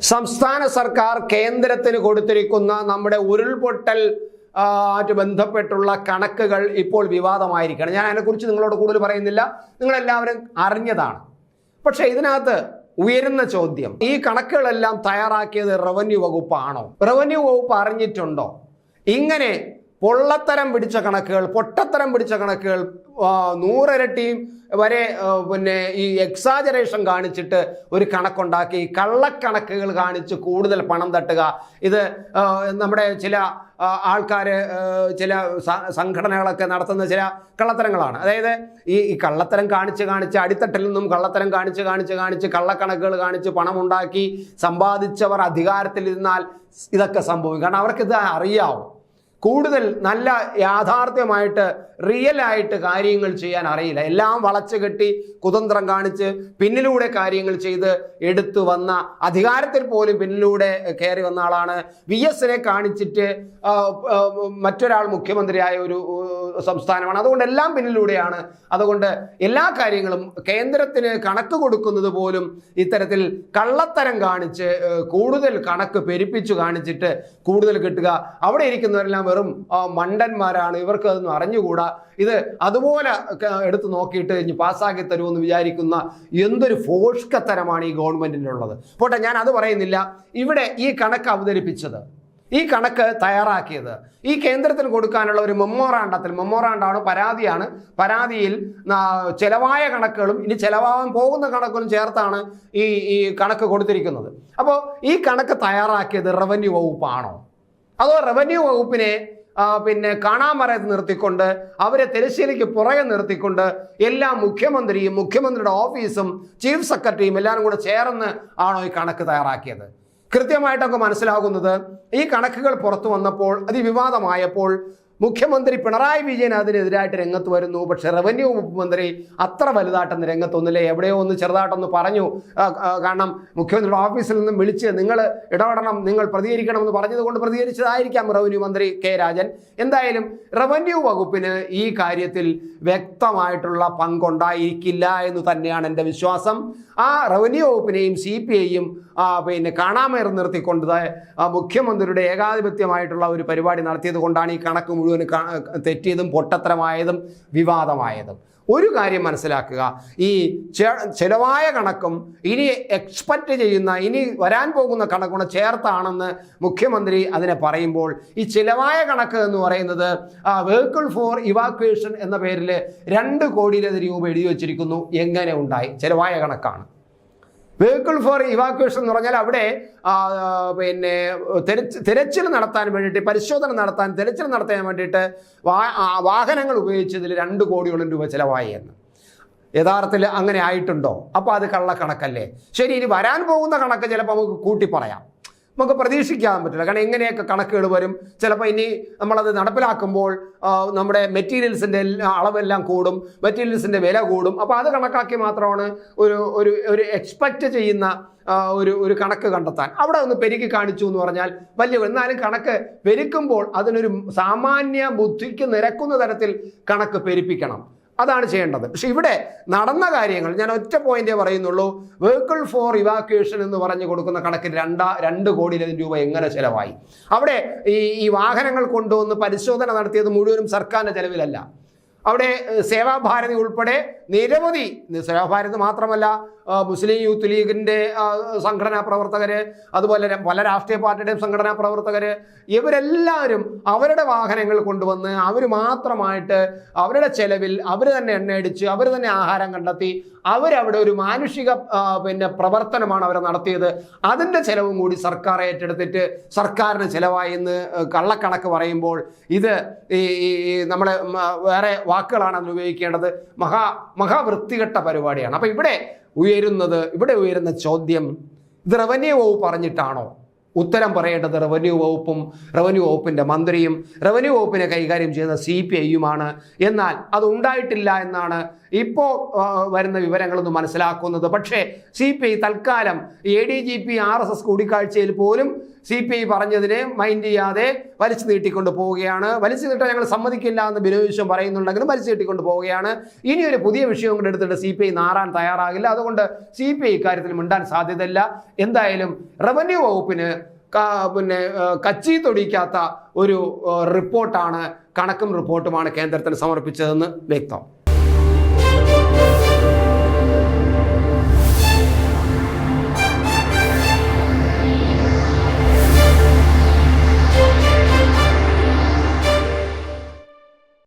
സംസ്ഥാന സർക്കാർ കേന്ദ്രത്തിന് കൊടുത്തിരിക്കുന്ന നമ്മുടെ ഉരുൾപൊട്ടൽ ആയിട്ട് ബന്ധപ്പെട്ടുള്ള കണക്കുകൾ ഇപ്പോൾ വിവാദമായിരിക്കുകയാണ്. ഞാൻ അതിനെക്കുറിച്ച് നിങ്ങളോട് കൂടുതൽ പറയുന്നില്ല. നിങ്ങളെല്ലാവരും അറിഞ്ഞതാണ്. പക്ഷേ ഇതിനകത്ത് ഉയരുന്ന ചോദ്യം ഈ കണക്കുകളെല്ലാം തയ്യാറാക്കിയത് റവന്യൂ വകുപ്പാണോ? റവന്യൂ വകുപ്പ് അറിഞ്ഞിട്ടുണ്ടോ? ഇങ്ങനെ പൊള്ളത്തരം പിടിച്ച കണക്കുകൾ പൊട്ടത്തരം പിടിച്ച കണക്കുകൾ നൂറിരട്ടിയും വരെ പിന്നെ ഈ എക്സാജറേഷൻ കാണിച്ചിട്ട് ഒരു കണക്കുണ്ടാക്കി കള്ളക്കണക്കുകൾ കാണിച്ച് കൂടുതൽ പണം തട്ടുക. ഇത് നമ്മുടെ ചില ആൾക്കാർ ചില സംഘടനകളൊക്കെ നടത്തുന്ന ചില കള്ളത്തരങ്ങളാണ്. അതായത് ഈ ഈ കള്ളത്തരം കാണിച്ച് കാണിച്ച് അടിത്തട്ടിൽ നിന്നും കള്ളത്തരം കാണിച്ച് കാണിച്ച് കാണിച്ച് കള്ളക്കണക്കുകൾ കാണിച്ച് പണമുണ്ടാക്കി സമ്പാദിച്ചവർ അധികാരത്തിൽ ഇരുന്നാൽ ഇതൊക്കെ സംഭവിക്കും. കാരണം അവർക്കിത് അറിയാവും. കൂടുതൽ നല്ല യാഥാർത്ഥ്യമായിട്ട് റിയൽ ആയിട്ട് കാര്യങ്ങൾ ചെയ്യാൻ അറിയില്ല. എല്ലാം വളച്ചു കെട്ടി കുതന്ത്രം കാണിച്ച് പിന്നിലൂടെ കാര്യങ്ങൾ ചെയ്ത് എടുത്തു വന്ന അധികാരത്തിൽ പോലും പിന്നിലൂടെ കയറി വന്ന ആളാണ്. വി എസിനെ കാണിച്ചിട്ട് മറ്റൊരാൾ മുഖ്യമന്ത്രിയായ ഒരു സംസ്ഥാനമാണ്. അതുകൊണ്ട് എല്ലാം പിന്നിലൂടെയാണ്. അതുകൊണ്ട് എല്ലാ കാര്യങ്ങളും കേന്ദ്രത്തിന് കണക്ക് കൊടുക്കുന്നത് പോലും ഇത്തരത്തിൽ കള്ളത്തരം കാണിച്ച് കൂടുതൽ കണക്ക് പെരുപ്പിച്ചു കാണിച്ചിട്ട് കൂടുതൽ കിട്ടുക. അവിടെ ഇരിക്കുന്നവരെല്ലാം വെറും മണ്ടന്മാരാണ്. ഇവർക്ക് അതൊന്നും അറിഞ്ഞുകൂടാ. ഇത് അതുപോലെ എടുത്തു നോക്കിയിട്ട് ഇനി പാസ്സാക്കി തരുമെന്ന് വിചാരിക്കുന്ന എന്തൊരു ഫോഷ്കത്തരമാണ് ഈ ഗവൺമെന്റിന്റെ ഉള്ളത് പോട്ടെ ഞാൻ അത് പറയുന്നില്ല. ഇവിടെ ഈ കണക്ക് അവതരിപ്പിച്ചത് ഈ കണക്ക് തയ്യാറാക്കിയത് ഈ കേന്ദ്രത്തിന് കൊടുക്കാനുള്ള ഒരു മെമ്മോറാണ്ടത്തിൽ മെമ്മോറാണ്ടാണ് പരാതിയാണ്. പരാതിയിൽ ചെലവായ കണക്കുകളും ഇനി ചെലവാകാൻ പോകുന്ന കണക്കുകളും ചേർത്താണ് ഈ ഈ കണക്ക് കൊടുത്തിരിക്കുന്നത്. അപ്പോൾ ഈ കണക്ക് തയ്യാറാക്കിയത് റവന്യൂ വകുപ്പാണോ? അതോ റവന്യൂ വകുപ്പിനെ പിന്നെ കാണാമറയത്ത് നിർത്തിക്കൊണ്ട് അവരെ തെരശ്ശേരിക്ക് പുറകെ നിർത്തിക്കൊണ്ട് എല്ലാ മുഖ്യമന്ത്രിയും മുഖ്യമന്ത്രിയുടെ ഓഫീസും ചീഫ് സെക്രട്ടറിയും എല്ലാവരും കൂടെ ചേർന്ന് ആണോ ഈ കണക്ക് തയ്യാറാക്കിയത്? കൃത്യമായിട്ടൊക്കെ മനസ്സിലാകുന്നത് ഈ കണക്കുകൾ പുറത്തു വന്നപ്പോൾ അതിവിവാദമായപ്പോൾ മുഖ്യമന്ത്രി പിണറായി വിജയൻ അതിനെതിരായിട്ട് രംഗത്ത് വരുന്നു. പക്ഷേ റവന്യൂ വകുപ്പ് മന്ത്രി അത്ര വലുതായിട്ടൊന്ന് രംഗത്തൊന്നുമില്ല. എവിടെയോ ഒന്ന് ചെറുതായിട്ടൊന്ന് പറഞ്ഞു. കാരണം മുഖ്യമന്ത്രിയുടെ ഓഫീസിൽ നിന്നും വിളിച്ച് നിങ്ങൾ ഇടപെടണം നിങ്ങൾ പ്രതികരിക്കണം എന്ന് പറഞ്ഞതുകൊണ്ട് പ്രതികരിച്ചതായിരിക്കാം റവന്യൂ മന്ത്രി കെ രാജൻ. എന്തായാലും റവന്യൂ വകുപ്പിന് ഈ കാര്യത്തിൽ വ്യക്തമായിട്ടുള്ള പങ്കുണ്ടായിരിക്കില്ല എന്ന് തന്നെയാണ് എന്റെ വിശ്വാസം. ആ റവന്യൂ വകുപ്പിനെയും സി പി ഐയും പിന്നെ കാണാമേർ നിർത്തിക്കൊണ്ട് മുഖ്യമന്ത്രിയുടെ ഏകാധിപത്യമായിട്ടുള്ള ഒരു പരിപാടി നടത്തിയത് കൊണ്ടാണ് ഈ കണക്ക് മുഴുവൻ കാ- തെറ്റിയതും പൊട്ടത്തരമായതും വിവാദമായതും. ഒരു കാര്യം മനസ്സിലാക്കുക. ഈ ചിലവായ ചെലവായ കണക്കും ഇനി എക്സ്പെക്റ്റ് ചെയ്യുന്ന ഇനി വരാൻ പോകുന്ന കണക്കും ചേർത്താണെന്ന് മുഖ്യമന്ത്രി അതിനെ പറയുമ്പോൾ. ഈ ചിലവായ കണക്ക് എന്ന് പറയുന്നത് വെഹിക്കിൾ ഫോർ ഇവാക്വേഷൻ എന്ന പേരിൽ രണ്ട് കോടിയിലധികം രൂപ എഴുതി വച്ചിരിക്കുന്നു. എങ്ങനെ ഉണ്ടായി? ചിലവായ കണക്കാണ്. വെഹിക്കിൾ ഫോർ ഇവാക്വേഷൻ എന്ന് പറഞ്ഞാൽ അവിടെ പിന്നെ തെരച്ച് തിരച്ചിൽ നടത്താൻ വേണ്ടിയിട്ട് പരിശോധന നടത്താൻ തിരച്ചിൽ നടത്താൻ വേണ്ടിയിട്ട് വാഹനങ്ങൾ ഉപയോഗിച്ചതിൽ രണ്ട് കോടിയോളം രൂപ ചിലവായി എന്ന് യഥാർത്ഥത്തിൽ അങ്ങനെ ആയിട്ടുണ്ടോ? അപ്പോൾ അത് കള്ളക്കണക്കല്ലേ. ശരി ഇനി വരാൻ പോകുന്ന കണക്ക് ചിലപ്പോൾ നമുക്ക് കൂട്ടി പറയാം നമുക്ക് പ്രതീക്ഷിക്കാൻ പറ്റില്ല. കാരണം എങ്ങനെയൊക്കെ കണക്കുകൾ വരും? ചിലപ്പോൾ ഇനി നമ്മളത് നടപ്പിലാക്കുമ്പോൾ നമ്മുടെ മെറ്റീരിയൽസിന്റെ അളവെല്ലാം കൂടും മെറ്റീരിയൽസിന്റെ വില കൂടും. അപ്പോൾ അത് കണക്കാക്കി മാത്രമാണ് ഒരു ഒരു ഒരു എക്സ്പെക്റ്റ് ചെയ്യുന്ന ഒരു ഒരു കണക്ക് കണ്ടെത്താൻ. അവിടെ ഒന്ന് പെരുക്കി കാണിച്ചു എന്ന് പറഞ്ഞാൽ വലിയ എന്നാലും കണക്ക് പെരുക്കുമ്പോൾ അതിനൊരു സാമാന്യ ബുദ്ധിക്ക് നിരക്കുന്ന തരത്തിൽ കണക്ക് പെരുപ്പിക്കണം. അതാണ് ചെയ്യേണ്ടത്. പക്ഷെ ഇവിടെ നടന്ന കാര്യങ്ങൾ ഞാൻ ഒറ്റ പോയിന്റേ പറയുന്നുള്ളൂ. വെഹിക്കിൾ ഫോർ ഇവാക്യുവേഷൻ എന്ന് പറഞ്ഞു കൊടുക്കുന്ന കണക്കിൽ രണ്ടാ രണ്ട് കോടിയിലധികം രൂപ എങ്ങനെ ചിലവായി? അവിടെ ഈ ഈ വാഹനങ്ങൾ കൊണ്ടുവന്ന് പരിശോധന നടത്തിയത് മുഴുവനും സർക്കാരിന്റെ ചെലവിലല്ല. അവിടെ സേവാഭാരതി ഉൾപ്പെടെ നിരവധി സേവാഭാരതി മാത്രമല്ല മുസ്ലിം യൂത്ത് ലീഗിന്റെ സംഘടനാ പ്രവർത്തകർ അതുപോലെ പല രാഷ്ട്രീയ പാർട്ടിയുടെയും സംഘടനാ പ്രവർത്തകർ ഇവരെല്ലാവരും അവരുടെ വാഹനങ്ങൾ കൊണ്ടുവന്ന് അവർ മാത്രമായിട്ട് അവരുടെ ചെലവിൽ അവർ തന്നെ എണ്ണയടിച്ച് അവർ തന്നെ ആഹാരം കണ്ടെത്തി അവരവിടെ ഒരു മാനുഷിക പിന്നെ പ്രവർത്തനമാണ് അവർ നടത്തിയത്. അതിന്റെ ചെലവും കൂടി സർക്കാർ ഏറ്റെടുത്തിട്ട് സർക്കാരിന് ചിലവായി എന്ന് കള്ളക്കണക്ക് പറയുമ്പോൾ ഇത് ഈ നമ്മളെ വേറെ വാക്കുകളാണ് അതിന് ഉപയോഗിക്കേണ്ടത്. മഹാ മഹാവൃത്തികെട്ട പരിപാടിയാണ്. അപ്പം ഇവിടെ ഉയരുന്നത് ഇവിടെ ഉയരുന്ന ചോദ്യം ഇത് റവന്യൂ വകുപ്പ് പറഞ്ഞിട്ടാണോ ഉത്തരം പറയേണ്ടത് റവന്യൂ വകുപ്പും റവന്യൂ വകുപ്പിന്റെ മന്ത്രിയും റവന്യൂ വകുപ്പിനെ കൈകാര്യം ചെയ്യുന്ന സി പി ഐയുമാണ് എന്നാൽ അത് ഉണ്ടായിട്ടില്ല എന്നാണ് ഇപ്പോൾ വരുന്ന വിവരങ്ങളൊന്നും മനസ്സിലാക്കുന്നത്. പക്ഷേ സി പി ഐ തൽക്കാലം A D G P R S S കൂടിക്കാഴ്ചയിൽ പോലും സി പി ഐ പറഞ്ഞതിനെ മൈൻഡ് ചെയ്യാതെ വലിച്ചു നീട്ടിക്കൊണ്ട് പോവുകയാണ്. വലിച്ചു നീട്ടാൻ ഞങ്ങൾ സമ്മതിക്കില്ല എന്ന് ബിനോയ് വിശ്വം പറയുന്നുണ്ടെങ്കിലും വലിച്ചു നീട്ടിക്കൊണ്ട് പോവുകയാണ്. ഇനി ഒരു പുതിയ വിഷയം കൂടെ എടുത്തിട്ട് സി പി ഐ നാറാൻ തയ്യാറാകില്ല. അതുകൊണ്ട് സി പി ഐ ഇക്കാര്യത്തിൽ മിണ്ടാൻ സാധ്യതയില്ല. എന്തായാലും റവന്യൂ വകുപ്പിന് പിന്നെ കച്ചി തൊടിക്കാത്ത ഒരു റിപ്പോർട്ടാണ് കണക്കും റിപ്പോർട്ടുമാണ് കേന്ദ്രത്തിന് സമർപ്പിച്ചതെന്ന് വ്യക്തം.